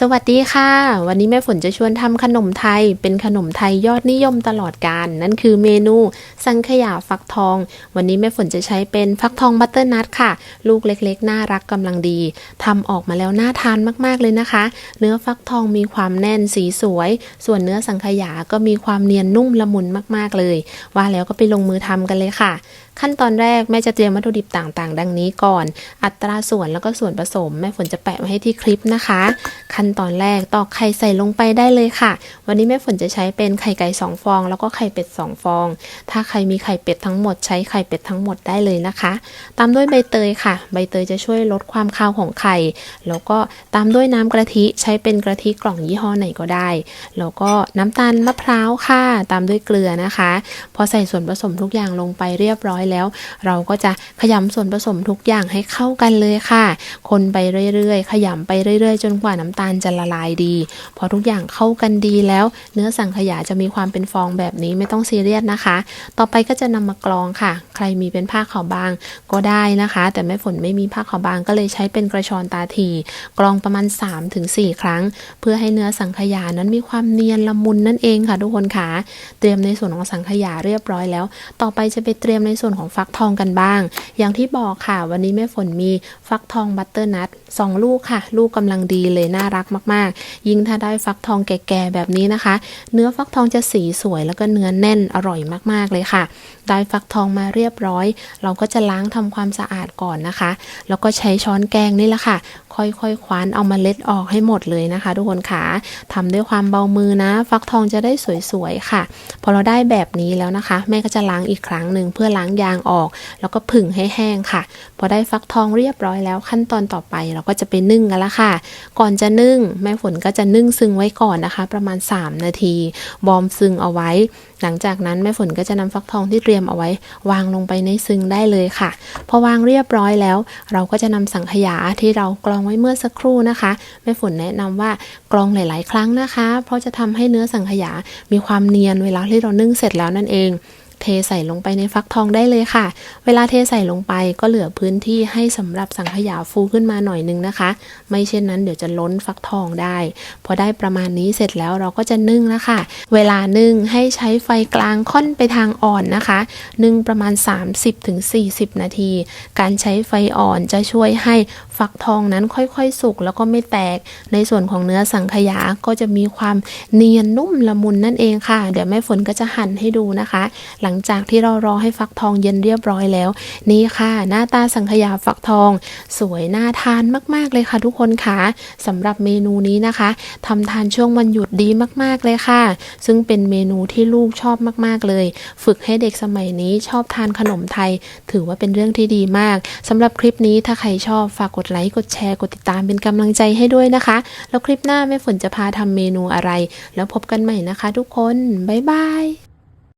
สวัสดีค่ะ วันนี้แม่ฝนจะชวนทำขนมไทย เป็นขนมไทยยอดนิยมตลอดกาลนั่นคือเมนู สังขยาฟักทอง วันนี้แม่ฝนจะใช้เป็นฟักทองบัตเตอร์นัทค่ะ ลูกเล็กๆ น่ารักกำลังดีทำออกมาแล้วน่าทานมากๆเลยนะคะ เนื้อฟักทองมีความแน่นสีสวย ส่วนเนื้อสังขยาก็มีความเนียนนุ่มละมุนมากๆเลย ว่าแล้วก็ไปลงมือทำกันเลยค่ะ ขั้นตอนแรกแม่จะเตรียมวัตถุดิบต่างๆ ดังนี้ก่อน อัตราส่วนแล้วก็ส่วนผสม แม่ฝนจะแปะไว้ให้ที่คลิปนะคะขั้นตอนแรกตอกไข่ใส่ลงไปได้เลยค่ะ วันนี้แม่ฝนจะใช้เป็นไข่ไก่2ฟอง แล้วก็ไข่เป็ด2ฟอง ถ้าใครมีไข่เป็ดทั้งหมดใช้ไข่เป็ดทั้งหมดได้เลยนะคะ ตามด้วยใบเตยค่ะ ใบเตยจะช่วยลดความคาวของไข่ แล้วก็ตามด้วยน้ำกะทิใช้เป็นกะทิกล่องยี่ห้อไหนก็ได้ แล้วก็น้ำตาลมะพร้าวค่ะ ตามด้วยเกลือนะคะ พอใส่ส่วนผสมทุกอย่างลงไปเรียบร้อยแล้ว เราก็จะขยำส่วนผสมทุกอย่างให้เข้ากันเลยค่ะ คนไปเรื่อยๆ ขยำไปเรื่อยๆ จนกว่าน้ำตาลจะละลายดี พอทุกอย่างเข้ากันดีแล้ว เนื้อสังขยาจะมีความเป็นฟองแบบนี้ไม่ต้องซีเรียสนะคะ ต่อไปก็จะนำมากรองค่ะ ใครมีเป็นผ้าขาวบางก็ได้นะคะ แต่แม่ฝนไม่มีผ้าขาวบางก็เลยใช้เป็นกระชอนตาทีกรองประมาณ 3-4 ครั้ง เพื่อให้เนื้อสังขยานั้นมีความเนียนละมุนนั่นเองค่ะทุกคนค่ะเตรียมในส่วนของสังขยาเรียบร้อยแล้ว ต่อไปจะไปเตรียมในส่วนของฟักทองกันบ้าง อย่างที่บอกค่ะ วันนี้แม่ฝนมีฟักทองบัตเตอร์นัทสองลูกค่ะ ลูกกำลังดีเลยน่ารักมาก ๆ ยิ่งถ้าได้ฟักทองแก่ๆแบบนี้นะคะ เนื้อฟักทองจะสีสวยแล้วก็เนื้อแน่นอร่อยมากๆเลยค่ะ ได้ฟักทองมาเรียบร้อย เราก็จะล้างทำความสะอาดก่อนนะคะ แล้วก็ใช้ช้อนแกงนี่แหละค่ะ ค่อยๆคคว้านเอามาเล็ดออกให้หมดเลยนะคะ ทุกคนค่ะทำด้วยความเบามือนะ ฟักทองจะได้สวยๆค่ะ พอเราได้แบบนี้แล้วนะคะ แม่ก็จะล้างอีกครั้งหนึ่งเพื่อล้างยางออก แล้วก็ผึ่งให้แห้งค่ะ พอได้ฟักทองเรียบร้อยแล้วขั้นตอนต่อไปเราก็จะไปนึ่งกันละค่ะ ก่อนจะนึ่ง แม่ฝนก็จะนึ่งซึ่งไว้ก่อนนะคะ ประมาณ 3 นาที บอมซึ่งเอาไว้ หลังจากนั้นแม่ฝนก็จะนำฟักทองที่เตรียมเอาไว้ วางลงไปในซึ่งได้เลยค่ะ พอวางเรียบร้อยแล้ว เราก็จะนำสังขยาที่เรากรองไว้เมื่อสักครู่นะคะแม่ฝนแนะนำว่ากรองหลาย ๆ ครั้งนะคะ เพราะจะทำให้เนื้อสังขยามีความเนียนเวลาที่เรานึ่งเสร็จแล้วนั่นเอง เทใส่ลงไปในฟักทองได้เลยค่ะ เวลาเทใส่ลงไปก็เหลือพื้นที่ให้สำหรับสังขยาฟูขึ้นมาหน่อยนึงนะคะ ไม่เช่นนั้นเดี๋ยวจะล้นฟักทองได้ พอได้ประมาณนี้เสร็จแล้วเราก็จะนึ่งแล้วค่ะ เวลานึ่งให้ใช้ไฟกลางค่อนไปทางอ่อนนะคะ นึ่งประมาณ 30-40 นาที การใช้ไฟอ่อนจะช่วยให้ฟักทองนั้นค่อยๆ สุกแล้วก็ไม่แตก ในส่วนของเนื้อสังขยาก็จะมีความเนียนนุ่มละมุนนั่นเองค่ะ เดี๋ยวแม่ฝนก็จะหั่นให้ดูนะคะหลังจากที่เรารอให้ฟักทองเย็นเรียบร้อยแล้ว นี่ค่ะ หน้าตาสังขยาฟักทอง สวยน่าทานมากๆเลยค่ะทุกคนค่ะสำหรับเมนูนี้นะคะทำทานช่วงวันหยุดดีมากๆเลยค่ะ ซึ่งเป็นเมนูที่ลูกชอบมากๆเลย ฝึกให้เด็กสมัยนี้ชอบทานขนมไทย ถือว่าเป็นเรื่องที่ดีมากสำหรับคลิปนี้ถ้าใครชอบฝากกดไลค์กดแชร์กดติดตามเป็นกำลังใจให้ด้วยนะคะ แล้วคลิปหน้าแม่ฝนจะพาทำเมนูอะไร แล้วพบกันใหม่นะคะทุกคน บ๊ายบาย